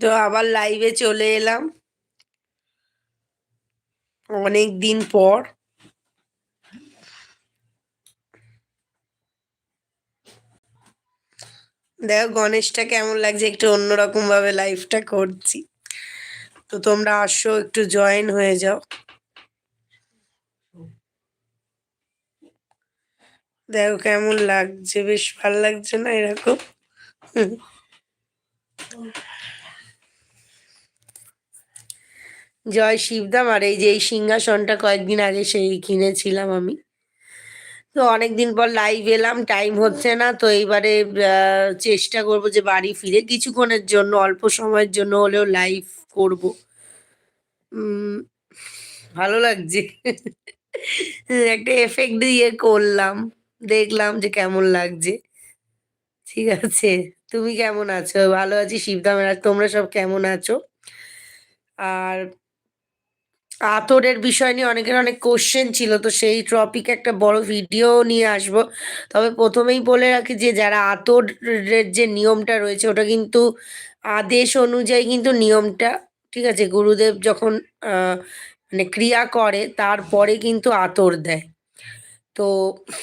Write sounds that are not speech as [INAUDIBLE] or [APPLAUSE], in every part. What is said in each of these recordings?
তো আবার লাইভে চলে এলাম। অনেক দিন পর। দেখো গণেশটা কেমন লাগছে, একটু অন্যরকম ভাবে লাইভটা করছি। তো তোমরা আসো, একটু জয়েন হয়ে যাও। দেখো কেমন লাগছে, বেশ ভালো লাগছে না এরকম? জয় শিবদাম, আর এই যে এই সিংহাসনটা কয়েকদিন আগে সেই কিনেছিলাম আমি। তো অনেকদিন পর লাইভ এলাম টাইম হচ্ছে না, তো এইবারে চেষ্টা করব যে বাড়ি ফিরে। কিছুক্ষণের জন্য, অল্প সময়ের জন্য হলেও লাইভ করব। ভালো লাগছে। একটা এফেক্ট দিয়ে করলাম। দেখলাম যে কেমন লাগছে। ঠিক আছে? তুমি কেমন আছো? ভালো আছি শিবধামের আর তোমরা সব কেমন আছো? আর আতরের বিষয় নিয়ে অনেকের অনেক কোশ্চেন ছিল, তো সেই টপিক একটা বড় ভিডিও নিয়ে আসব। তবে প্রথমেই বলে রাখি যে, যারা আতরের যে নিয়মটা রয়েছে, ওটা কিন্তু আদেশ অনুযায়ী কিন্তু নিয়মটা, ঠিক আছে, গুরুদেব যখন মানে ক্রিয়া করে, তারপরে কিন্তু আতর দেয়। তো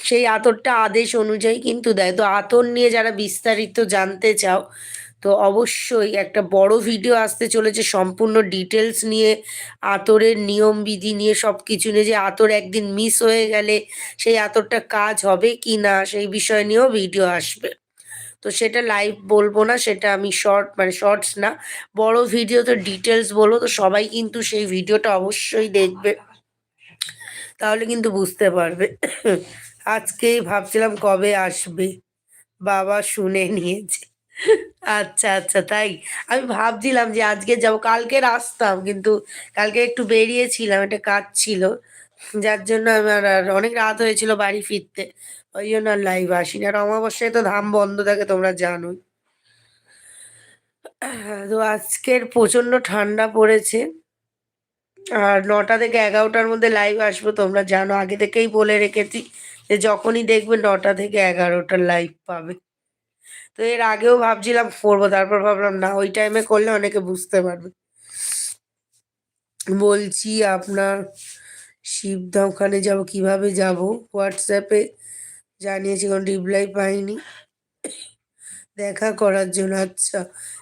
সেই আতরটা আদেশ অনুযায়ী কিন্তু দেয়। তো আতর নিয়ে যারা বিস্তারিত জানতে চাও, তো অবশ্যই একটা বড় ভিডিও আসতে চলেছে সম্পূর্ণ ডিটেলস নিয়ে, আতরের নিয়ম বিধি নিয়ে সব কিছু নিয়ে, যে আতর একদিন মিস হয়ে গেলে সেই আতরটা কাজ হবে কি না সেই বিষয় নিয়েও ভিডিও আসবে। তো সেটা লাইভ বলব না, সেটা আমি শর্ট মানে শর্টস না, বড় ভিডিও তো ডিটেলস বলব তো সবাই কিন্তু সেই ভিডিওটা অবশ্যই দেখবে। তাহলে কিন্তু বুঝতে পারবে। আজকেই ভাবছিলাম কবে আসবে। বাবা শুনে নিয়েছে। আচ্ছা আচ্ছা তাই। আমি ভাবছিলাম যে আজকে যাব, কালকে আসতাম, কিন্তু কালকে একটু বেরিয়েছিলাম, একটা কাজ ছিল। যার জন্য আমার আর অনেক রাত হয়েছিল বাড়ি ফিরতে। ওই জন্য আর লাইভ আসি আসিনি। আর অমাবস্যায় তো ধাম বন্ধ থাকে, তোমরা জানোই। তো আজকের প্রচণ্ড ঠান্ডা পড়েছে। আর নটা থেকে এগারোটার মধ্যে লাইভ আসব, তোমরা জানো, আগে থেকেই বলে রেখেছি যে যখনই দেখবে নটা থেকে এগারোটার লাইভ পাবে। তো এর আগেও ভাবছিলাম করব, তারপর ভাবলাম না, ওই টাইমে করলে অনেকে বুঝতে পারবে। বলছি আপনার শিবধাম ওখানে যাব, কীভাবে যাব? হোয়াটসঅ্যাপে জানিয়েছি, কোনো রিপ্লাই পাইনি। দেখা করার জন্য। আচ্ছা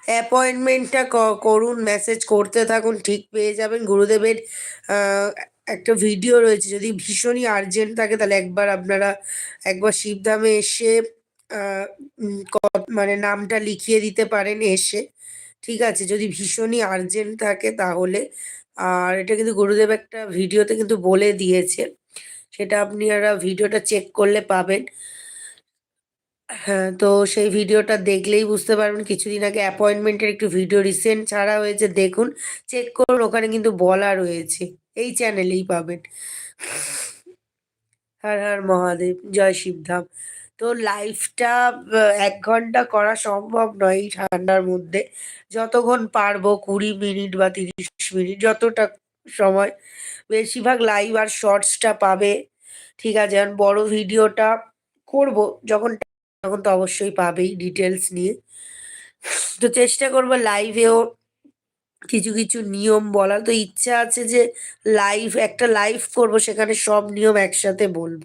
অ্যাপয়েন্টমেন্টটা করুন মেসেজ করতে থাকুন, ঠিক পেয়ে যাবেন। গুরুদেবের একটা ভিডিও রয়েছে, যদি ভীষণই আর্জেন্ট থাকে, তাহলে একবার আপনারা একবার শিবধামে এসে মানে নামটা লিখিয়ে দিতে পারেন এসে। ঠিক আছে, যদি ভীষণই আর্জেন্ট থাকে, তাহলে। আর এটা কিন্তু গুরুদেব একটা ভিডিওতে কিন্তু বলে দিয়েছে। সেটা আপনারা ভিডিওটা চেক করলে পাবেন। হ্যাঁ তো সেই ভিডিওটা দেখলেই বুঝতে পারবেন। কিছুদিন আগে অ্যাপয়েন্টমেন্টের একটু ভিডিও রিসেন্ট ছাড়া হয়েছে, দেখুন চেক করুন, ওখানে কিন্তু বলা রয়েছে। এই চ্যানেলেই পাবেন। হর হর মহাদেব, জয় শিবধাম তো লাইভটা এক ঘণ্টা করা সম্ভব নয় এই ঠান্ডার মধ্যে। যতক্ষণ পারব কুড়ি মিনিট বা তিরিশ মিনিট, যতটা সময় বেশিরভাগ লাইভ আর শর্টসটা পাবে। ঠিক আছে বড় ভিডিওটা করব, যখন তখন তো অবশ্যই পাবেই ডিটেলস নিয়ে। তো চেষ্টা করব লাইভেও কিছু কিছু নিয়ম বলার। তো ইচ্ছা আছে যে লাইভ একটা লাইভ করব, সেখানে সব নিয়ম একসাথে বলব।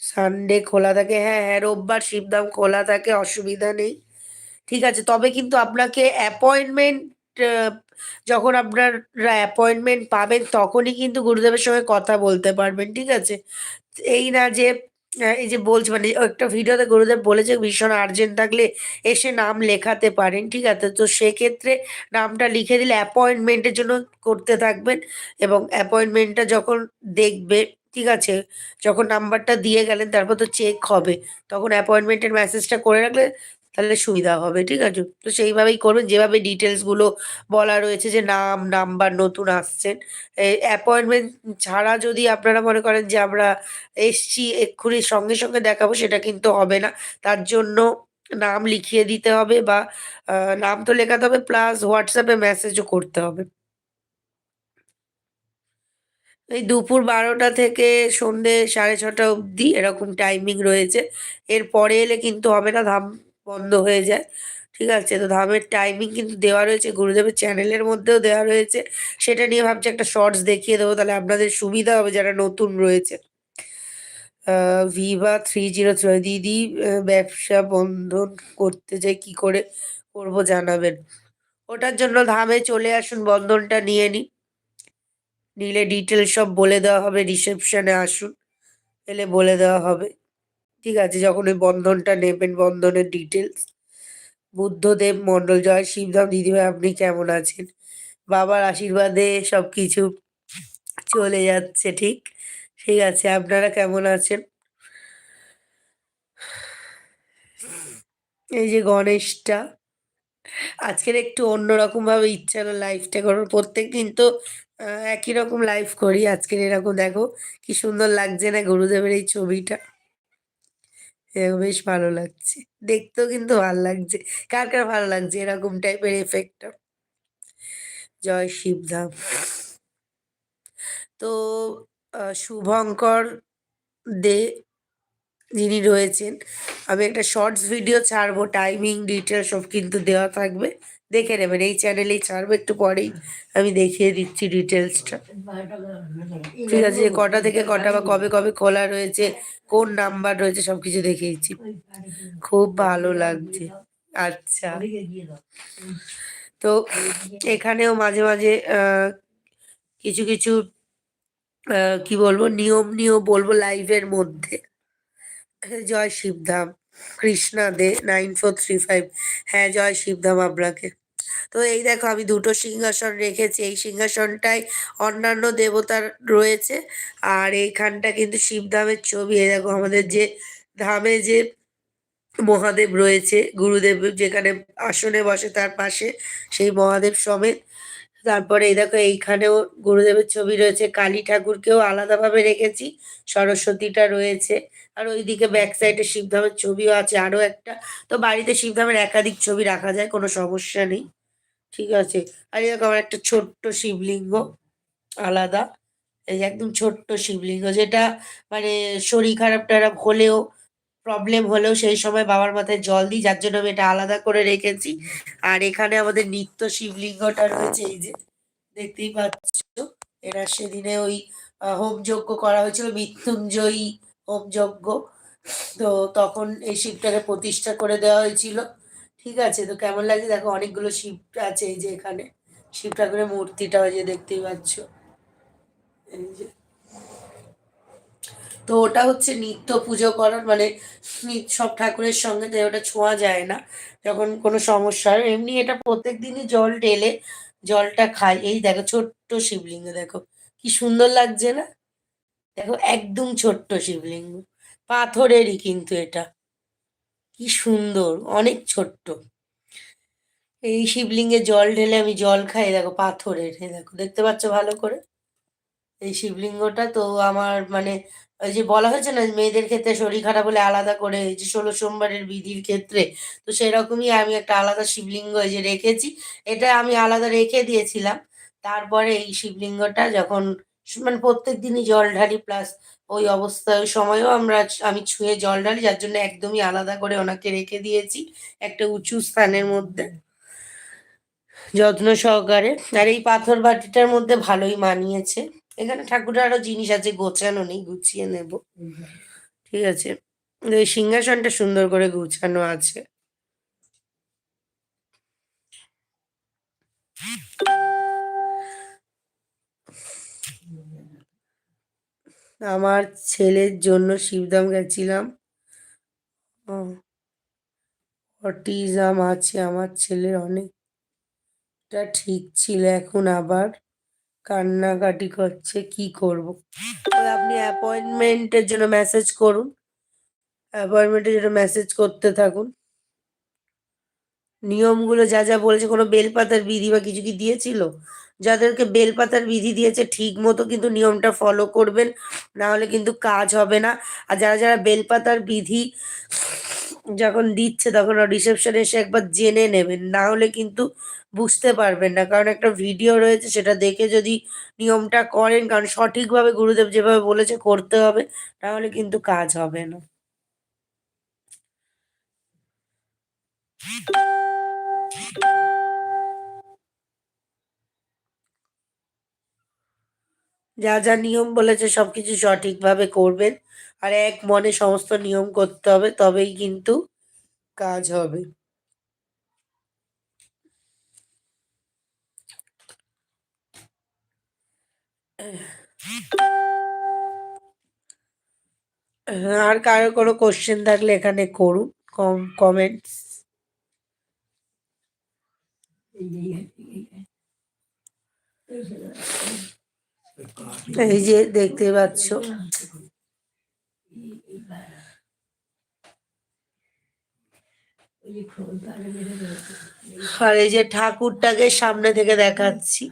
সানডে খোলা থাকে। হ্যাঁ হ্যাঁ রোববার শিবধাম খোলা থাকে, অসুবিধা নেই। ঠিক আছে, তবে কিন্তু আপনাকে অ্যাপয়েন্টমেন্ট যখন আপনারা অ্যাপয়েন্টমেন্ট পাবেন, তখনই কিন্তু গুরুদেবের সঙ্গে কথা বলতে পারবেন। ঠিক আছে? এই না যে এই যে বলছি মানে একটা ভিডিওতে গুরুদেব বলেছে, ভীষণ আর্জেন্ট থাকলে এসে নাম লেখাতে পারেন, ঠিক আছে? তো সেক্ষেত্রে নামটা লিখে দিলে অ্যাপয়েন্টমেন্টের জন্য করতে থাকবেন এবং অ্যাপয়েন্টমেন্টটা যখন দেখবে, ঠিক আছে? যখন নাম্বারটা দিয়ে গেলেন, তারপর তো চেক হবে, তখন অ্যাপয়েন্টমেন্টের মেসেজটা করে রাখলে তাহলে সুবিধা হবে, ঠিক আছে? তো সেইভাবেই করবেন। যেভাবে ডিটেলসগুলো বলা রয়েছে যে নাম নাম্বার নতুন আসছেন অ্যাপয়েন্টমেন্ট ছাড়া যদি আপনারা মনে করেন যে আমরা এসছি, এক্ষুনি সঙ্গে সঙ্গে দেখাবো, সেটা কিন্তু হবে না। তার জন্য নাম লিখিয়ে দিতে হবে বা নাম তো লেখাতে হবে প্লাস হোয়াটসঅ্যাপে মেসেজও করতে হবে। এই দুপুর বারোটা থেকে সন্ধে সাড়ে ছটা অবধি এরকম টাইমিং রয়েছে। এর পরে এলে কিন্তু হবে না, ধাম বন্ধ হয়ে যায়। ঠিক আছে? তো ধামের টাইমিং কিন্তু দেওয়া রয়েছে। গুরুদেবের চ্যানেলের মধ্যেও দেওয়া রয়েছে। সেটা নিয়ে ভাবছি একটা শর্টস দেখিয়ে দেবো। তাহলে আপনাদের সুবিধা হবে যারা নতুন রয়েছে। ভিভা থ্রি জিরো থ্রি দিদি ব্যবসা বন্ধন করতে চাই, কি করে করব জানাবেন? ওটার জন্য ধামে চলে আসুন, বন্ধনটা নিয়ে নিন। নিলে ডিটেল সব বলে দেওয়া হবে রিসেপশনে আসুন। এলে বলে দেওয়া হবে। ঠিক আছে, যখন ওই বন্ধনটা নেবেন, বন্ধনের ডিটেলস বুদ্ধদেব মণ্ডল জয়, শিবধাম দিদিভাই, আপনি কেমন আছেন? বাবার আশীর্বাদে সব কিছু চলে যাচ্ছে, ঠিক? ঠিক আছে, আপনারা কেমন আছেন? এই যে গণেশটা, আজকের একটু অন্যরকম ভাবে ইচ্ছা হলো লাইফটা করার প্রত্যেক দিন তো একই রকম লাইফ করি, আজকের এরকম, দেখো, কি সুন্দর লাগছে না গুরুদেবের এই ছবিটা। বেশ ভালো লাগছে। দেখতেও কিন্তু ভালো লাগছে। কার কার ভালো লাগছে এরকম টাইপের এফেক্ট জয় শিবধাম। তো শুভঙ্কর দে যিনি রয়েছেন, আমি একটা শর্টস ভিডিও ছাড়বো টাইমিং ডিটেলস সব কিন্তু দেওয়া থাকবে। দেখে নেবেন, এই চ্যানেলেই ছাড়বো একটু পরেই। আমি দেখিয়ে দিচ্ছি ডিটেলসটা ঠিক আছে, যে কটা থেকে কটা বা কবে কবে খোলা রয়েছে, কোন নাম্বার রয়েছে সব কিছু দেখিয়েছি খুব ভালো লাগছে। আচ্ছা। তো এখানেও মাঝে মাঝে কিছু কিছু কি বলব, নিয়ম নিয়ম বলব লাইভের মধ্যে। জয় Shivdham. Krishna De nine four three five. হ্যাঁ জয় শিবধাম আপনাকে। তো এই দেখো, আমি দুটো সিংহাসন রেখেছি। এই সিংহাসনটায় অন্যান্য দেবতার রয়েছে। আর এইখানটা কিন্তু শিবধামের ছবি। এই দেখো, আমাদের যে ধামে যে মহাদেব রয়েছে, গুরুদেব যেখানে আসনে বসে তার পাশে, সেই মহাদেব সমেত তারপরে দেখো এইখানেও গুরুদেবের ছবি রয়েছে, কালী ঠাকুরকেও আলাদাভাবে রেখেছি, সরস্বতীটা রয়েছে, আর ওইদিকে ব্যাক সাইডে শিবধামের ছবিও আছে আরও একটা। তো বাড়িতে শিবধামের একাধিক ছবি রাখা যায়, কোনো সমস্যা নেই, ঠিক আছে। আর দেখো আমার একটা ছোট্ট শিবলিঙ্গ, আলাদা, এই একদম ছোট্ট শিবলিঙ্গ, যেটা মানে শরীর খারাপ টারাপ হলেও প্রবলেম হলেও সেই সময় বাবার মাথায় জল দিই, যার জন্য আমি এটা আলাদা করে রেখেছি। আর এখানে আমাদের নিত্য শিবলিঙ্গটা রয়েছে, এই যে দেখতেই পাচ্ছ। এরা সেদিনে ওই হোম যজ্ঞ করা হয়েছিল, মৃত্যুঞ্জয়ী হোম যজ্ঞ। তো তখন এই শিবটাকে প্রতিষ্ঠা করে দেওয়া হয়েছিল। ঠিক আছে, তো কেমন লাগছে দেখো অনেকগুলো শিব আছে এই যে এখানে। শিব ঠাকুরের মূর্তিটা ওই যে দেখতেই পাচ্ছ। এই যে তো ওটা হচ্ছে নিত্য পুজো করার মানে সব ঠাকুরের সঙ্গে তাই ওটা ছোঁয়া যায় না যখন কোনো সমস্যা হয়। এমনি এটা প্রত্যেক দিনই জল ঢেলে জলটা খাই। এই দেখো ছোট্ট শিবলিঙ্গ, দেখো কি সুন্দর লাগছে না? দেখো একদম ছোট্ট শিবলিঙ্গ, পাথরেরই কিন্তু এটা। কি সুন্দর, অনেক ছোট্ট। এই শিবলিঙ্গে জল ঢেলে আমি জল খাই, দেখো পাথরের দেখো, দেখতে পাচ্ছ ভালো করে? এই শিবলিঙ্গটা তো আমার মানে ওই যে বলা হয়েছে না মেয়েদের ক্ষেত্রে শরীর খারাপ হলে আলাদা করে যে ষোলো সোমবারের বিধির ক্ষেত্রে, তো সেরকমই আমি একটা আলাদা শিবলিঙ্গ এই যে রেখেছি, এটা আমি আলাদা রেখে দিয়েছিলাম। তারপরে এই শিবলিঙ্গটা যখন মানে প্রত্যেক দিনই জল ঢালি প্লাস ওই অবস্থায় ওই সময়ও আমরা আমি ছুঁয়ে জল ঢালি, যার জন্য একদমই আলাদা করে ওনাকে রেখে দিয়েছি একটা উঁচু স্থানের মধ্যে। যত্ন সহকারে। আর এই পাথর বাটিটার মধ্যে ভালোই মানিয়েছে। এখানে ঠাকুরের আরও জিনিস আছে গোছানো নেই গুছিয়ে নেব। ঠিক আছে। এই সিংহাসনটা সুন্দর করে গুছানো আছে। আমার ছেলের জন্য শিবধাম গেছিলাম। অটিজম আছে আমার ছেলের অনেকটা ঠিক ছিল এখন আবার কান্নাকাটি করছে, কি করব? আপনি অ্যাপয়েন্টমেন্টের জন্য মেসেজ করুন। অ্যাপয়েন্টমেন্টের জন্য মেসেজ করতে থাকুন। নিয়মগুলো যা যা বলেছে, কোনো বেলপাতার বিধি বা কিছু কি দিয়েছিল? যাদেরকে বেলপাতার বিধি দিয়েছে, ঠিক মতো কিন্তু নিয়মটা ফলো করবেন। না হলে কিন্তু কাজ হবে না। আর যারা যারা বেলপাতার বিধি যখন দিচ্ছে তখন রিসেপশনে এসে একবার জেনে নেবেন না হলে কিন্তু বুঝতে পারবেন না। কারণ একটা ভিডিও রয়েছে, সেটা দেখে যদি নিয়মটা করেন, কারণ সঠিকভাবে গুরুদেব যেভাবে বলেছে করতে হবে, তাহলে কিন্তু কাজ হবে না। যা যা নিয়ম বলেছে সব সবকিছু সঠিকভাবে করবেন। আর এক মনে সমস্ত নিয়ম করতে হবে, তবেই কিন্তু কাজ হবে। আর কারও কোনো কোশ্চেন থাকলে এখানে করুন, কম কমেন্টস যে দেখতে পাচ্ছ। আর এই যে ঠাকুরটাকে সামনে থেকে দেখাচ্ছি।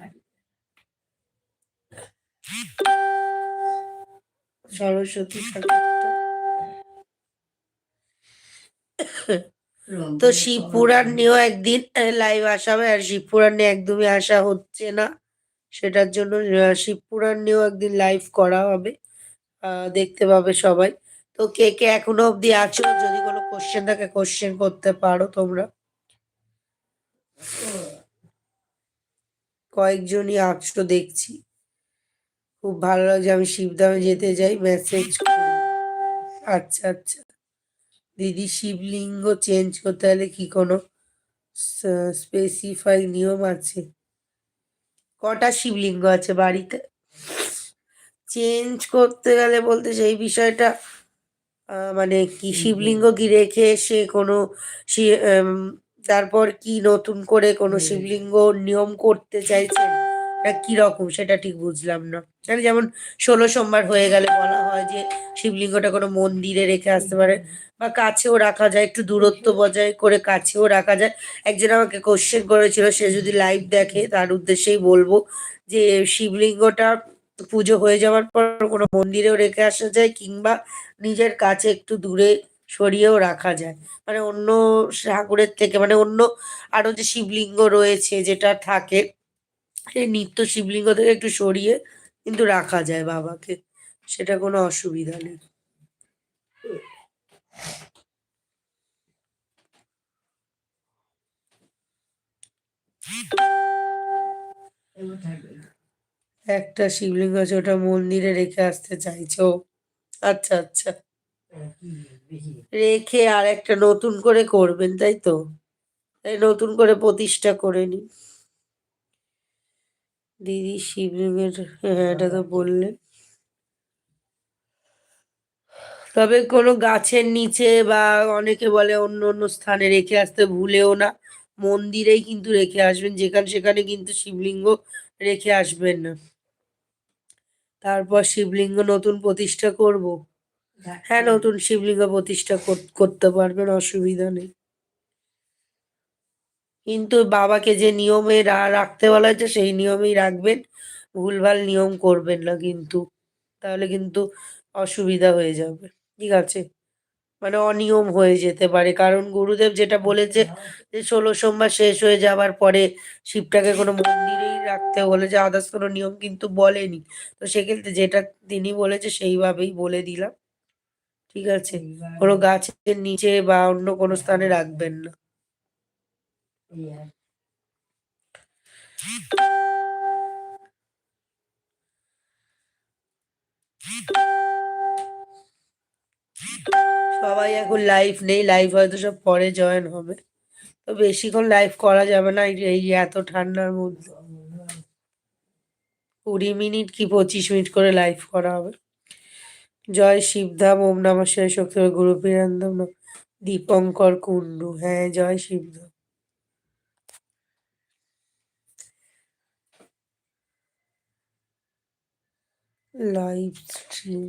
সরস্বতী তো শিব পুরাণ নিয়েও একদিন লাইভ আসা হবে আর শিব পুরাণ নিয়ে একদমই আসা হচ্ছে না। সেটার জন্য আহ, শিব পুরাণ নিয়েও একদিন লাইভ করা হবে। দেখতে পাবে সবাই। তো কে কে এখনও অবধি আছো? যদি কোনো কোশ্চেন থাকে কোশ্চেন করতে পারো তোমরা। কয়েকজনই আছো দেখছি। খুব ভালো লাগছে আমি শিবধামে যেতে যাই মেসেজ আচ্ছা আচ্ছা। দিদি শিবলিঙ্গ চেঞ্জ করতে হলে কি কোনো স্পেসিফাই নিয়ম আছে? কটা শিবলিঙ্গ আছে বাড়িতে? চেঞ্জ করতে গেলে বলতে সেই বিষয়টা মানে কি শিবলিঙ্গ কি রেখে সে কোনো তারপর কি নতুন করে কোনো শিবলিঙ্গ নিয়ম করতে চাইছেন? কি রকম সেটা ঠিক বুঝলাম না। মানে যেমন ষোলো সোমবার হয়ে গেলে বলা হয় যে শিবলিঙ্গটা কোনো মন্দিরে রেখে আসতে পারে বা কাছেও রাখা যায়, একটু দূরত্ব বজায় করে কাছেও রাখা যায়। একজন আমাকে কোশ্চেন করেছিল, সে যদি লাইভ দেখে তার উদ্দেশ্যেই বলব যে শিবলিঙ্গটা পুজো হয়ে যাওয়ার পর কোনো মন্দিরেও রেখে আসা যায় কিংবা নিজের কাছে একটু দূরে সরিয়েও রাখা যায়। মানে অন্য ঠাকুরের থেকে মানে অন্য আরও যে শিবলিঙ্গ রয়েছে যেটা থাকে সেই নিত্য শিবলিঙ্গ থেকে একটু সরিয়ে কিন্তু রাখা যায় বাবাকে। সেটা কোনো অসুবিধা নেই। একটা শিবলিঙ্গ আছে, ওটা মন্দিরে রেখে আসতে চাইছো? আচ্ছা আচ্ছা। রেখে আর একটা নতুন করে করবেন, তাই তো? নতুন করে প্রতিষ্ঠা করে নিন। দিদি শিবলিঙ্গের হ্যাঁ এটা তো বললেন। তবে কোনো গাছের নিচে বা অনেকে বলে অন্য অন্য স্থানে রেখে আসতে ভুলেও না, মন্দিরেই কিন্তু রেখে আসবেন, যেখানে সেখানে কিন্তু শিবলিঙ্গ রেখে আসবেন না। তারপর শিবলিঙ্গ নতুন প্রতিষ্ঠা করব। হ্যাঁ নতুন শিবলিঙ্গ প্রতিষ্ঠা কর- করতে পারবেন, অসুবিধা নেই। কিন্তু বাবাকে যে নিয়মে রাখতে বলা হয়েছে, সেই নিয়মেই রাখবেন। ভুলভাল নিয়ম করবেন না কিন্তু। তাহলে কিন্তু অসুবিধা হয়ে যাবে। ঠিক আছে? মানে অনিয়ম হয়ে যেতে পারে। কারণ গুরুদেব যেটা বলেছে যে, ষোলো সোমবার শেষ হয়ে যাবার পরে শিবটাকে কোনো মন্দিরেই রাখতে বলেছে আদার্স কোনো নিয়ম কিন্তু বলেনি। তো সেক্ষেত্রে যেটা তিনি বলেছে, সেইভাবেই বলে দিলাম। ঠিক আছে? কোনো গাছের নিচে বা অন্য কোনো স্থানে রাখবেন না। সবাই এখন লাইভ নেই লাইভ হয়তো সব পরে জয়েন হবে। তো বেশিক্ষণ লাইভ করা যাবে না, এই এত ঠান্ডার মধ্যে। কুড়ি মিনিট কি পঁচিশ মিনিট করে লাইভ করা হবে। জয় শিবধাম ওম নমঃ শিবায় শক্তি গুরু বীরেন্দ্র দীপঙ্কর কুন্ডু হ্যাঁ জয় শিবধাম লাইভ স্ট্রিম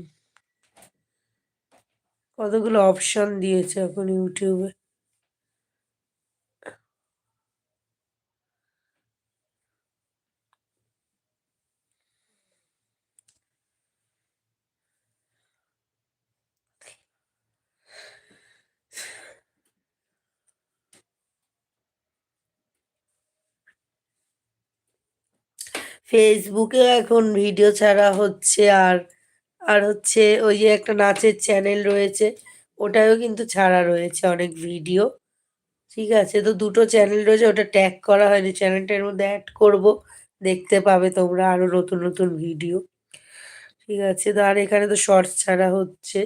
কতগুলো অপশন দিয়েছে এখন ইউটিউবে ফেসবুকেও এখন ভিডিও ছাড়া হচ্ছে আর আর হচ্ছে ওই যে একটা নাচের চ্যানেল রয়েছে ওটাও কিন্তু ছাড়া রয়েছে অনেক ভিডিও ঠিক আছে, তো দুটো চ্যানেল রয়েছে, ওটা ট্যাগ করা হয়নি চ্যানেলটার মধ্যে অ্যাড করব, দেখতে পাবে তোমরা আরও নতুন নতুন ভিডিও ঠিক আছে, তো আর এখানে তো শর্টস ছাড়া হচ্ছে।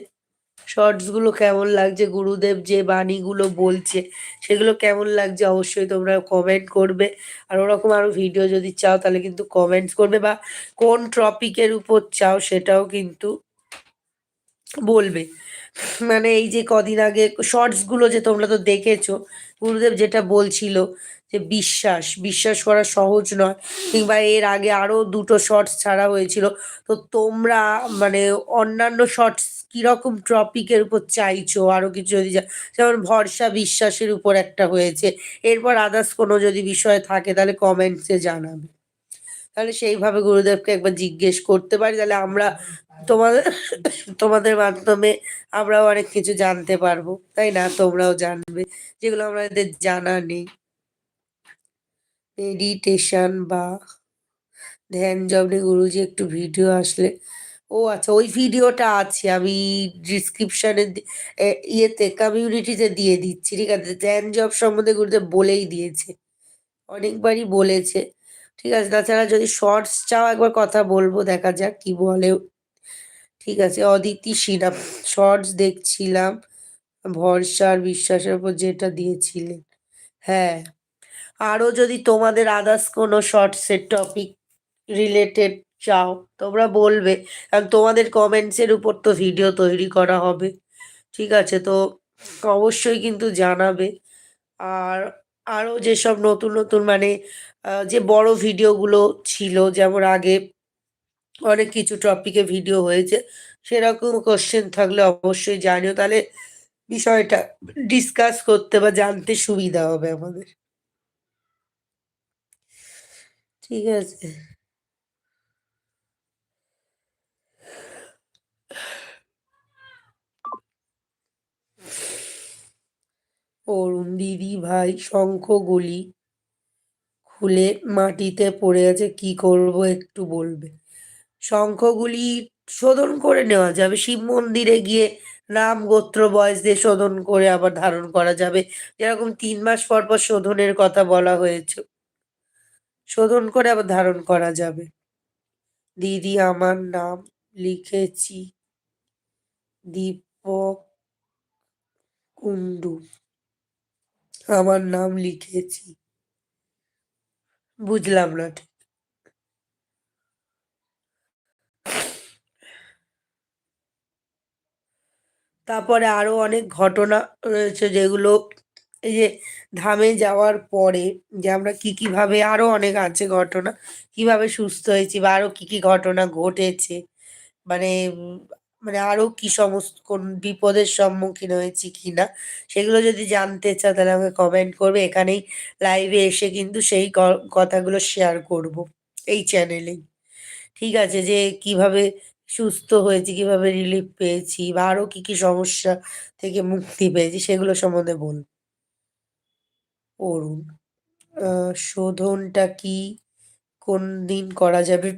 শর্টসগুলো কেমন লাগছে? গুরুদেব যে বাণীগুলো বলছে, সেগুলো কেমন লাগছে? অবশ্যই তোমরা কমেন্ট করবে। আর ওরকম আরও ভিডিও যদি চাও, তাহলে কিন্তু কমেন্টস করবে বা কোন টপিকের উপর চাও, সেটাও কিন্তু বলবে। মানে এই যে কদিন আগে শর্টসগুলো যে তোমরা তো দেখেছ, গুরুদেব যেটা বলছিল যে বিশ্বাস বিশ্বাস করা সহজ নয়। কিংবা এর আগে আরও দুটো শর্টস ছাড়া হয়েছিল। তো তোমরা মানে অন্যান্য শর্টস কীরকম টপিকের উপর চাইছো? আরও কিছু যদি যেমন ভরসা বিশ্বাসের উপর একটা হয়েছে। এরপর আদার্স কোনো যদি বিষয় থাকে, তাহলে কমেন্টসে জানাবে। তাহলে সেইভাবে গুরুদেবকে একবার জিজ্ঞেস করতে পারি। তাহলে আমরা তোমাদের তোমাদের মাধ্যমে আমরাও অনেক কিছু জানতে পারব। তাই না? তোমরাও জানবে। যেগুলো আমাদের জানা নেই। মেডিটেশন বা ধ্যান জবে গুরুজি একটু ভিডিও আসলে, ও আচ্ছা ওই ভিডিওটা আছে, আমি ডিসক্রিপশনে ইয়েতে কমিউনিটিতে দিয়ে দিচ্ছি, ঠিক আছে? ধ্যান জব সম্বন্ধে গুরুদেব বলেই দিয়েছে, অনেকবারই বলেছে, ঠিক আছে? তাছাড়া যদি শর্টস চাও একবার কথা বলব, দেখা যাক কি বলে, ঠিক আছে? অদিতি সিনহা শর্টস দেখছিলাম ভরসার বিশ্বাসের উপর যেটা দিয়েছিলেন হ্যাঁ। আরও যদি তোমাদের আদার্স কোনো শর্টসের টপিক রিলেটেড চাও, তোমরা বলবে। কারণ তোমাদের কমেন্টসের উপর তো ভিডিও তৈরি করা হবে। ঠিক আছে, তো অবশ্যই কিন্তু জানাবে। আর আরও যেসব নতুন নতুন মানে যে বড় ভিডিওগুলো ছিল, যেমন আগে অনেক কিছু টপিকে ভিডিও হয়েছে, সেরকম কোশ্চেন থাকলে অবশ্যই জানিও। তাহলে বিষয়টা ডিসকাস করতে বা জানতে সুবিধা হবে আমাদের। ঠিক আছে। অরুণ দিদি ভাই শঙ্খগুলি খুলে মাটিতে পড়ে আছে, কি করব একটু বলবে? শঙ্খগুলি শোধন করে নেওয়া যাবে, শিব মন্দিরে গিয়ে নাম গোত্র বয়স দিয়ে শোধন করে আবার ধারণ করা যাবে। যেরকম তিন মাস পর পর শোধনের কথা বলা হয়েছে। শোধন করে আবার ধারণ করা যাবে। দিদি আমার নাম লিখেছি দীপক কুন্ডু আমার নাম লিখেছি, বুঝলাম না ঠিক। তারপরে আরও অনেক ঘটনা রয়েছে যেগুলো এই যে ধামে যাওয়ার পরে যে আমরা কি, কীভাবে আরও অনেক আছে ঘটনা, কীভাবে সুস্থ হয়েছি বা আরও কি কি ঘটনা ঘটেছে মানে মানে আরও কি সমস্ত, কোন বিপদের সম্মুখীন হয়েছি কিনা, সেগুলো যদি জানতে চাও তাহলে আমাকে কমেন্ট করবে, এখানেই লাইভে এসে কিন্তু সেই কথাগুলো শেয়ার করব এই চ্যানেলেই ঠিক আছে, যে কীভাবে সুস্থ হয়েছি, কীভাবে রিলিফ পেয়েছি বা আরও কি কি সমস্যা থেকে মুক্তি পেয়েছি সেগুলো সম্বন্ধে বল অরুণ শোধনটা কি? কোন দিন করা যাবে?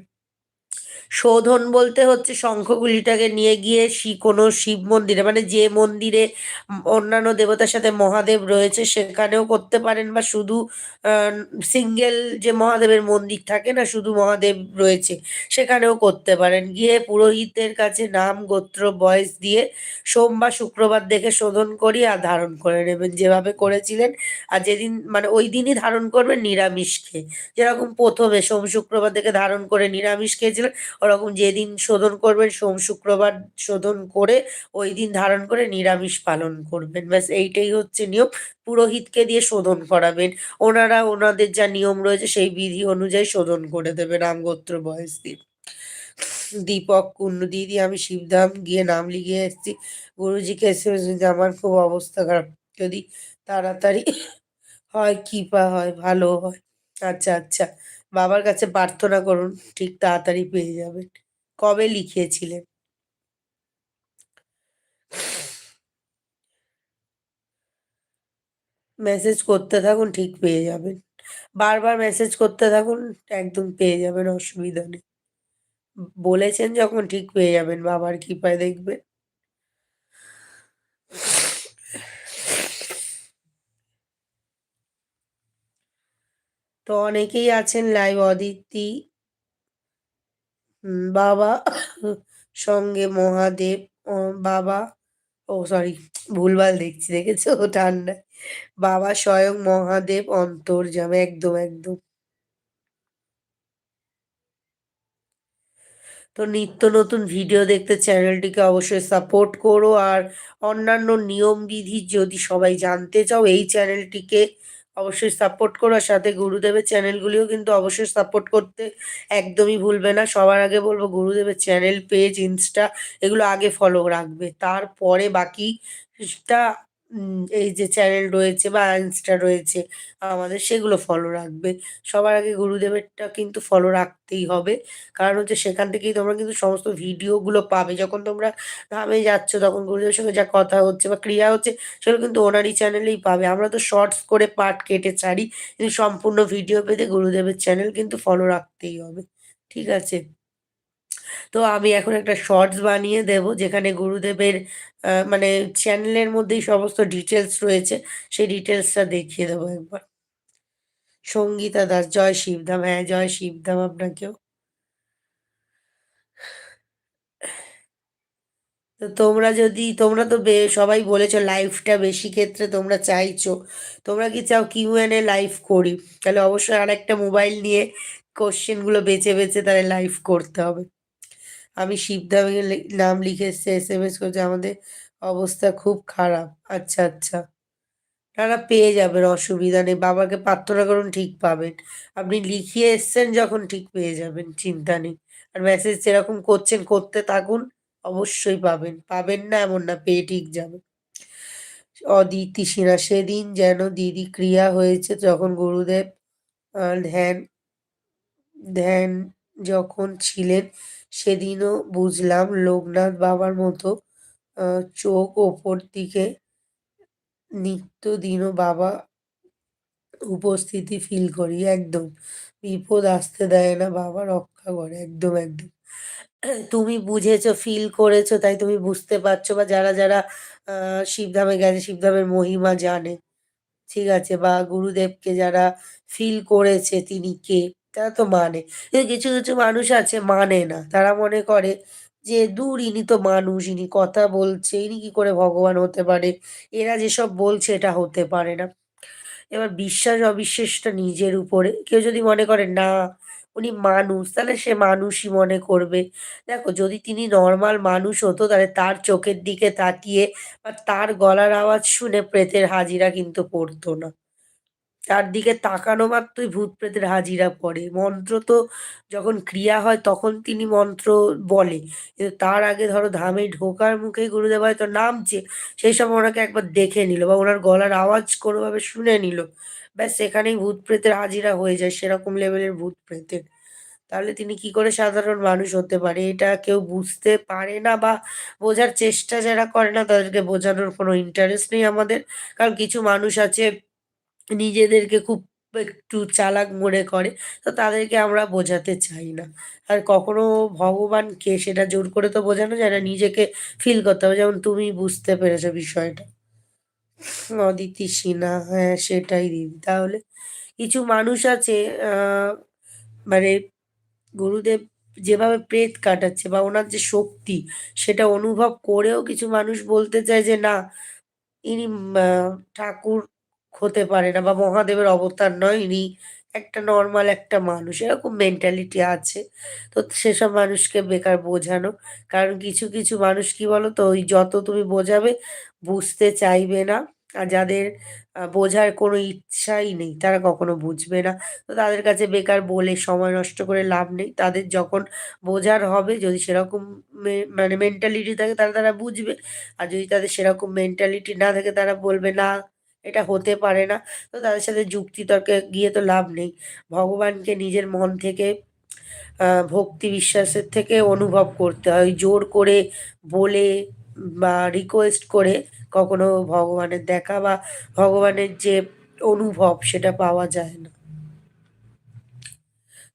শোধন বলতে হচ্ছে শঙ্খগুলিটাকে নিয়ে গিয়ে শি, কোনো শিব মন্দিরে মানে যে মন্দিরে অন্যান্য দেবতার সাথে মহাদেব রয়েছে সেখানেও করতে পারেন বা শুধু সিঙ্গেল যে মহাদেবের মন্দির থাকে না, শুধু মহাদেব রয়েছে সেখানেও করতে পারেন। গিয়ে পুরোহিতের কাছে নাম, গোত্র, বয়স দিয়ে সোমবার, শুক্রবার দেখে শোধন করি আর ধারণ করে নেবেন যেভাবে করেছিলেন। আর যেদিন মানে ওই দিনই ধারণ করবেন নিরামিষ খেয়ে। যেরকম প্রথমে সোম, শুক্রবার দেখে ধারণ করে নিরামিষ খেয়েছিলেন ওরকম যেদিন শোধন করবেন, সোম, শুক্রবার শোধন করে ওই দিন ধারণ করে নিরামিষ পালন করবেন। ব্যাস, এইটাই হচ্ছে নিয়ম। পুরোহিতকে দিয়ে শোধন করাবেন। ওনারা ওনাদের যা নিয়ম রয়েছে, সেই বিধি অনুযায়ী শোধন করে দেবে নাম গোত্র বয়স দিয়ে দীপক কুন্ডু দিদি, আমি শিবধাম গিয়ে নাম লিখিয়ে এসেছি। গুরুজিকে এসে আমার খুব অবস্থা খারাপ, যদি তাড়াতাড়ি হয়, কৃপা হয়, ভালো হয়। আচ্ছা আচ্ছা। বাবার কাছে প্রার্থনা করুন, ঠিক তাড়াতাড়ি পেয়ে যাবেন। কবে লিখিয়েছিলেন? মেসেজ করতে থাকুন, ঠিক পেয়ে যাবেন। বারবার মেসেজ করতে থাকুন, একদম পেয়ে যাবেন, অসুবিধা নেই। বলেছেন যখন, ঠিক পেয়ে যাবেন, বাবার কৃপায় দেখবেন। তো অনেকেই আছেন লাইভ অদিতি বাবা, সঙ্গে মহাদেব বাবা, ও সরি ভুলভাল দেখছি, দেখেছ? ঠান্ডায়। বাবা স্বয়ং মহাদেব অন্তর অন্তর্যামী একদম একদম। তো নিত্য নতুন ভিডিও দেখতে চ্যানেলটিকে অবশ্যই সাপোর্ট করো। আর অন্যান্য নিয়মবিধি যদি সবাই জানতে চাও, এই চ্যানেলটিকে অবশ্যই সাপোর্ট করো আর সাথে গুরুদেবের চ্যানেলগুলিও কিন্তু অবশ্যই সাপোর্ট করতে একদমই ভুলবে না। সবার আগে বলব গুরুদেবের চ্যানেল পেজ ইনস্টা এগুলো আগে ফলো রাখবে। তারপরে বাকিটা এই যে চ্যানেল রয়েছে বা ইনস্টা রয়েছে, আমাদের সেগুলো ফলো রাখবে। সবার আগে গুরুদেবেরটা কিন্তু ফলো রাখতেই হবে। কারণ হচ্ছে সেখান থেকেই তোমরা কিন্তু সমস্ত ভিডিওগুলো পাবে। যখন তোমরা ধামে যাচ্ছ, তখন গুরুদেবের সঙ্গে যা কথা হচ্ছে বা ক্রিয়া হচ্ছে, সেগুলো কিন্তু ওনারই চ্যানেলেই পাবে। আমরা তো শর্টস করে পার্ট কেটে ছাড়ি। কিন্তু সম্পূর্ণ ভিডিও পেতে গুরুদেবের চ্যানেল কিন্তু ফলো রাখতেই হবে। ঠিক আছে? তো আমি এখন একটা শর্টস বানিয়ে দেব, যেখানে গুরুদেবের মানে চ্যানেলের মধ্যেই সমস্ত ডিটেলস রয়েছে, সেই ডিটেলসটা দেখিয়ে দেবো একবার। সঙ্গীতা দাস, জয় শিবধাম হ্যাঁ জয় শিবধাম আপনাকেও। তো তোমরা যদি, তোমরা তো সবাই বলেছ লাইভটা বেশি ক্ষেত্রে তোমরা চাইছো, তোমরা কি চাও কিউ এন এ লাইভ করি? তাহলে অবশ্যই আর একটা মোবাইল নিয়ে কোশ্চেনগুলো বেছে বেছে তাহলে লাইভ করতে হবে। আমি শিবধামের লি- নাম লিখে এসছে এস এম এস করছে, আমাদের অবস্থা খুব খারাপ। আচ্ছা আচ্ছা। তারা পেয়ে যাবেন, অসুবিধা নেই। বাবাকে প্রার্থনা করুন ঠিক পাবেন। আপনি লিখিয়ে এসছেন যখন ঠিক পেয়ে যাবেন, চিন্তা নেই। আর মেসেজ যেরকম করছেন, করতে থাকুন, অবশ্যই পাবেন। পাবেন না এমন না, পেয়ে ঠিক যাবে অদিতি সিনহা, সেদিন যেন দিদি ক্রিয়া হয়েছে, যখন গুরুদেব ধ্যান ধ্যান যখন ছিলেন সেদিনও বুঝলাম লোকনাথ বাবার মতো চোখ ওপর দিকে নিত্য দিনও বাবা উপস্থিতি ফিল করি, একদম। বিপদ আসতে দেয় না, বাবা রক্ষা করে, একদম একদম। তুমি বুঝেছ ফিল করেছ, তাই তুমি বুঝতে পারছ বা যারা যারা শিবধামে গেছে, শিবধামের মহিমা জানে। ঠিক আছে, বা গুরুদেবকে যারা ফিল করেছে, তিনি কে? তারা তো মানে। কিছু কিছু মানুষ আছে মানে না। তারা মনে করে যে, দূর ইনি তো মানুষ, ইনি কথা বলছে, ইনি কি করে ভগবান হতে পারে? এরা যেসব বলছে, এটা হতে পারে না। এবার বিশ্বাস অবিশ্বাসটা নিজের উপরে। কেউ যদি মনে করে, না, উনি মানুষ, তাহলে সে মানুষই মনে করবে। দেখো, যদি তিনি নর্মাল মানুষ হতো, তাহলে তার চোখের দিকে তাকিয়ে বা তার গলার আওয়াজ শুনে প্রেতের হাজিরা কিন্তু পড়তো না। তার দিকে তাকানো মাত্রই ভূত প্রেতের হাজিরা পড়ে। মন্ত্র তো যখন ক্রিয়া হয় তখন তিনি মন্ত্র বলে। কিন্তু তার আগে ধরো ধামে ঢোকার মুখেই গুরুদেব হয়তো নামছে, সেই সময় ওনাকে একবার দেখে নিল বা ওনার গলার আওয়াজ কোনোভাবে শুনে নিল। ব্যাস সেখানেই ভূত প্রেতের হাজিরা হয়ে যায় সেরকম লেভেলের ভূত প্রেতের তাহলে তিনি কি করে সাধারণ মানুষ হতে পারে? এটা কেউ বুঝতে পারে না বা বোঝার চেষ্টা যারা করে না, তাদেরকে বোঝানোর কোনো ইন্টারেস্ট নেই আমাদের। কারণ কিছু মানুষ আছে নিজেদেরকে খুব একটু চালাক মনে করে, তো তাদেরকে আমরা বোঝাতে চাই না। আর কখনো ভগবানকে সেটা জোর করে তো বোঝানো যায় না, নিজেকে ফিল করতে হবে। যেমন তুমি বুঝতে পেরেছ বিষয়টা। অদিতি সিনহা হ্যাঁ সেটাই দিদি। তাহলে কিছু মানুষ আছে মানে গুরুদেব যেভাবে প্রেত কাটাচ্ছে বা ওনার যে শক্তি, সেটা অনুভব করেও কিছু মানুষ বলতে চায় যে, না, ইনি ঠাকুর হতে পারে না বা মহাদেবের অবতার নয় ইনি একটা নর্মাল একটা মানুষ, এরকম মেন্টালিটি আছে। তো সেসব মানুষকে বেকার বোঝানো। কারণ কিছু কিছু মানুষ কি বলো তো ওই যত তুমি বোঝাবে, বুঝতে চাইবে না। আর যাদের বোঝার কোনো ইচ্ছাই নেই, তারা কখনো বুঝবে না। তো তাদের কাছে বেকার বলে সময় নষ্ট করে লাভ নেই। তাদের যখন বোঝার হবে, যদি সেরকম মানে মেন্টালিটি থাকে তারা তারা বুঝবে। আর যদি তাদের সেরকম মেন্টালিটি না থাকে, তারা বলবে, না এটা হতে পারে না। তো তাদের সাথে যুক্তি তর্কে গিয়ে তো লাভ নেই। ভগবানকে নিজের মন থেকে ভক্তি বিশ্বাসের থেকে অনুভব করতে হয়। জোর করে বলে বা রিকোয়েস্ট করে কখনো ভগবানের দেখা বা ভগবানের যে অনুভব সেটা পাওয়া যায় না।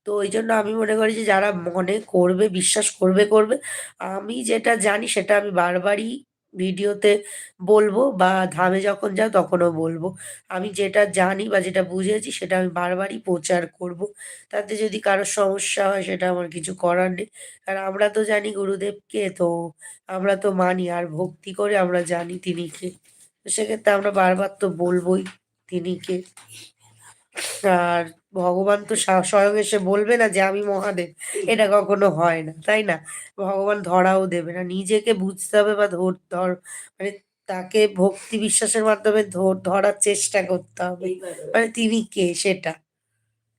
তো ওই জন্য আমি মনে করি যে যারা মনে করবে, বিশ্বাস করবে, করবে। আমি যেটা জানি সেটা আমি বারবারই ভিডিওতে বলব বা ধামে যখন যাও তখনও বলব। আমি যেটা জানি বা যেটা বুঝেছি সেটা আমি বারবারই প্রচার করব। তাতে যদি কারও সমস্যা হয় সেটা আমার কিছু করার নেই। কারণ আমরা তো জানি গুরুদেবকে, তো আমরা তো মানি, আর ভক্তি করে আমরা জানি তিনি কে। তো সেক্ষেত্রে আমরা বারবার তো বলবোই তিনি কে। আর ভগবান তো স্বয়ং এসে বলবে না যে আমি মহাদেব। এটা কখনো হয় না, তাই না? ভগবান ধরাও দেবে না। নিজেকে বুঝতে হবে বা ধর ধর মানে তাকে ভক্তি বিশ্বাসের মাধ্যমে ধর ধরার চেষ্টা করতে হবে। মানে তিনি কে সেটা।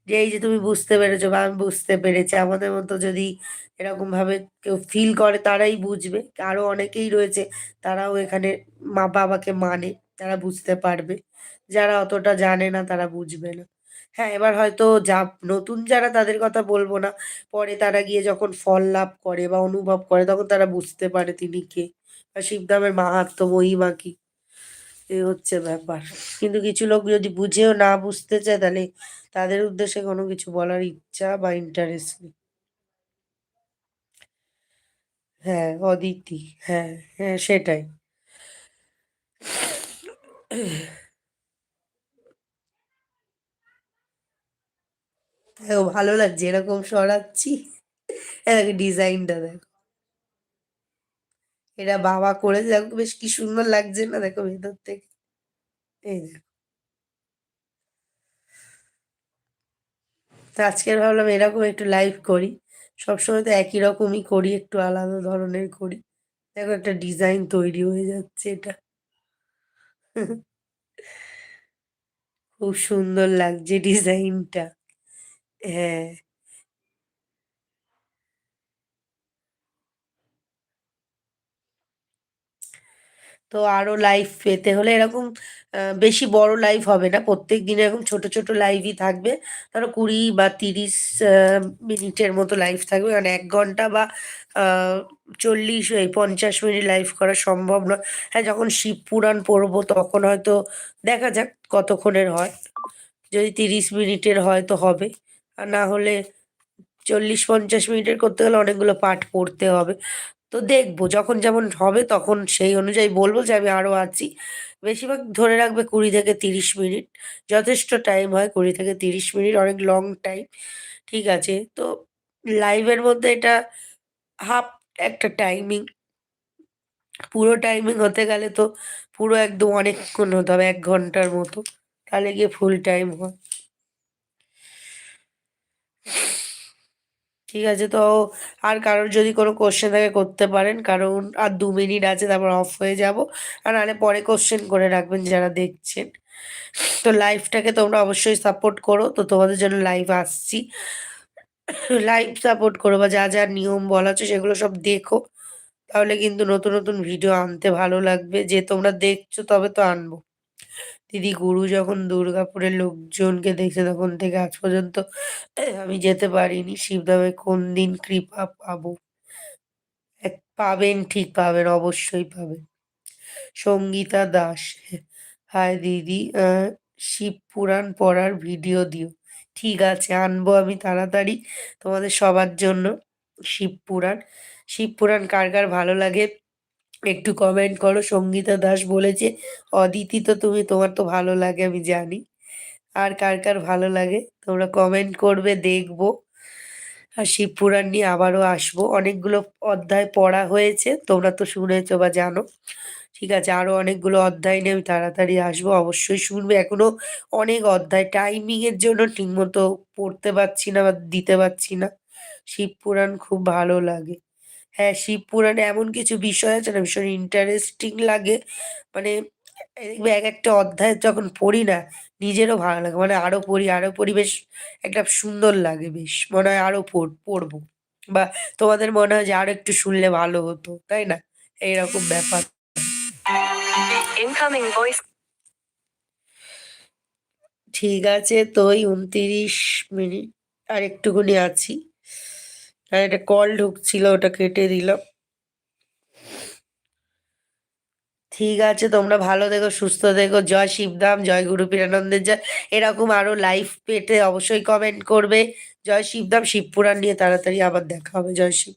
যে এই যে তুমি বুঝতে পেরেছ বা আমি বুঝতে পেরেছি। আমাদের মতো যদি এরকমভাবে কেউ ফিল করে তারাই বুঝবে। আরও অনেকেই রয়েছে তারাও এখানে মা বাবাকে মানে, তারা বুঝতে পারবে। যারা অতটা জানে না তারা বুঝবে না। হ্যাঁ, এবার হয়তো যা নতুন যারা তাদের কথা বলব না। পরে তারা গিয়ে যখন ফল লাভ করে বা অনুভব করে তখন তারা বুঝতে পারে তিনি কে। বা শিবধামের মাহাত্ম্য, মহিমা কি। এই হচ্ছে ব্যাপার। কিন্তু কিছু লোক যদি বুঝেও না বুঝতে চায় তাহলে তাদের উদ্দেশ্যে কোনো কিছু বলার ইচ্ছা বা ইন্টারেস্ট নেই। হ্যাঁ, অদিতি। হ্যাঁ, হ্যাঁ সেটাই। দেখো ভালো লাগছে এরকম সরাচ্ছি। দেখো ডিজাইনটা দেখো। এটা বাবা করে দেখো বেশ কি সুন্দর লাগছে না দেখো ভেতর থেকে। এই দেখো। তো আজকের ভাবলাম এরকম একটু লাইভ করি। সবসময় তো একই রকমই করি, একটু আলাদা ধরনের করি। দেখো একটা ডিজাইন তৈরি হয়ে যাচ্ছে এটা। [LAUGHS] খুব সুন্দর লাগছে ডিজাইনটা। হ্যাঁ। তো আরও লাইভ পেতে হলে এরকম বেশি বড় লাইভ হবে না। প্রত্যেকদিন এরকম ছোট, ছোট লাইভই থাকবে। ধরো ২০ বা ৩০ আ মিনিটের মতো লাইভ থাকবে। মানে ১ ঘণ্টা বা আ ৪০ এই ৫০ মিনিট লাইভ করা সম্ভব নয়। হ্যাঁ, যখন শিব পুরাণ পড়ব তখন হয়তো দেখা যাক কতক্ষণের হয়। যদি ৩০ মিনিটের হয় তো হবে। আর না হলে ৪০-৫০ মিনিটের করতে গেলে অনেকগুলো পাঠ পড়তে হবে। তো দেখব, যখন যেমন হবে তখন সেই অনুযায়ী বলব যে আমি আরও আছি। বেশিরভাগ ধরে রাখবে ২০ থেকে ৩০ মিনিট। যথেষ্ট টাইম হয় ২০ থেকে ৩০ মিনিট, অনেক লং টাইম। ঠিক আছে? তো লাইভের মধ্যে এটা হাফ একটা টাইমিং। পুরো টাইমিং হতে গেলে তো পুরো একদম অনেকক্ষণ হতে হবে, এক ঘণ্টার মতো। তাহলে গিয়ে ফুল টাইম হয়। ঠিক আছে তো আর কারোর যদি কোনো কোয়েশ্চেন থাকে করতে পারেন। কারণ আর দু মিনিট আছে তারপর অফ হয়ে যাব। আর নাহলে পরে কোশ্চেন করে রাখবেন যারা দেখছেন। তো লাইভটাকে তোমরা অবশ্যই সাপোর্ট করো। তো তোমাদের জন্য লাইভ আসছি। লাইভ সাপোর্ট করো বা যা, যা নিয়ম বলা আছে সেগুলো সব দেখো। তাহলে কিন্তু নতুন, নতুন ভিডিও আনতে ভালো লাগবে। যে তোমরা দেখছ তবে তো আনব। দিদি গুরু যখন দুর্গাপুরের লোকজনকে দেখছে তখন থেকে আজ পর্যন্ত আমি যেতে পারিনি। শিবধামে কোনদিন কৃপা পাবো? এক পাবেন ঠিক পাবেন, অবশ্যই পাবেন। সঙ্গীতা দাস। হাই দিদি শিব পুরাণ পড়ার ভিডিও দিও। ঠিক আছে আনব আমি তাড়াতাড়ি তোমাদের সবার জন্য শিব পুরাণ। শিব পুরাণ কার, কার ভালো লাগে একটু কমেন্ট করো। সঙ্গীতা দাস বলেছে, "অদিতি তো তুমি তোমার তো ভালো লাগে আমি জানি।" আর কার, কার ভালো লাগে তোমরা কমেন্ট করবে দেখব। আর শিব পুরাণ নিয়ে আবারও আসব। অনেকগুলো অধ্যায় পড়া হয়েছে। তোমরা তো শুনেছো বা জানো। ঠিক আছে আরও অনেকগুলো অধ্যায় নিয়ে আমি তাড়াতাড়ি আসব। অবশ্যই শুনবে। এখনও অনেক অধ্যায় টাইমিংয়ের জন্য ঠিকমতো পড়তে পারছি না বা দিতে পারছি না। শিব পুরাণ খুব ভালো লাগে। হ্যাঁ, শিব পুরাণে এমন কিছু বিষয় আছে না ভীষণ ইন্টারেস্টিং লাগে। মানে দেখবে একেকটা অধ্যায় যখন পড়ি না নিজেরও ভালো লাগে। মানে আরও পড়ি, আরও পড়ি বেশ একটা সুন্দর লাগে বেশ। মনে হয় আরও পড় পড়ব। বা তোমাদের মনে হয় যে আরও একটু শুনলে ভালো হতো। তাই না? এইরকম ব্যাপার। ঠিক আছে তো ওই ২৯ মিনিট আর একটুখানি আছি। আর এটা কল ঢুকছিল ওটা কেটে দিলাম। ঠিক আছে তোমরা ভালো দেখো সুস্থ দেখো জয় শিবধাম, জয় গুরু পীরানন্দের জয়। এরকম আরও লাইভ পেতে অবশ্যই কমেন্ট করবে। জয় শিবধাম শিবপুরাণ নিয়ে তাড়াতাড়ি আবার দেখা হবে জয় শিব